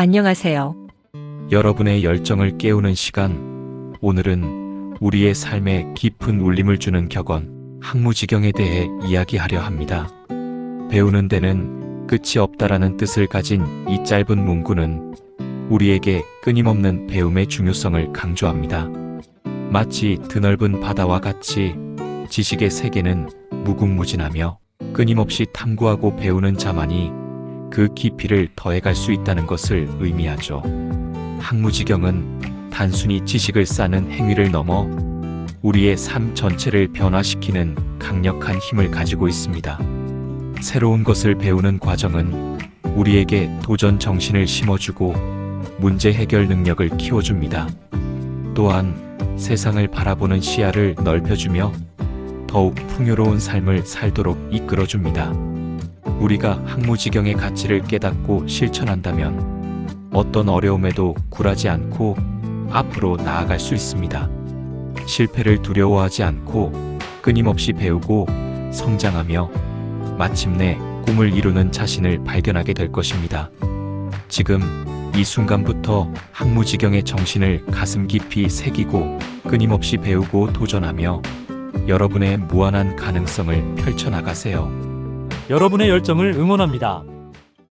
안녕하세요. 여러분의 열정을 깨우는 시간. 오늘은 우리의 삶에 깊은 울림을 주는 격언, 학무지경에 대해 이야기하려 합니다. 배우는 데는 끝이 없다라는 뜻을 가진 이 짧은 문구는 우리에게 끊임없는 배움의 중요성을 강조합니다. 마치 드넓은 바다와 같이 지식의 세계는 무궁무진하며 끊임없이 탐구하고 배우는 자만이 그 깊이를 더해갈 수 있다는 것을 의미하죠. 학무지경은 단순히 지식을 쌓는 행위를 넘어 우리의 삶 전체를 변화시키는 강력한 힘을 가지고 있습니다. 새로운 것을 배우는 과정은 우리에게 도전 정신을 심어주고 문제 해결 능력을 키워줍니다. 또한 세상을 바라보는 시야를 넓혀주며 더욱 풍요로운 삶을 살도록 이끌어줍니다. 우리가 학무지경의 가치를 깨닫고 실천한다면 어떤 어려움에도 굴하지 않고 앞으로 나아갈 수 있습니다. 실패를 두려워하지 않고 끊임없이 배우고 성장하며 마침내 꿈을 이루는 자신을 발견하게 될 것입니다. 지금 이 순간부터 학무지경의 정신을 가슴 깊이 새기고 끊임없이 배우고 도전하며 여러분의 무한한 가능성을 펼쳐나가세요. 여러분의 열정을 응원합니다.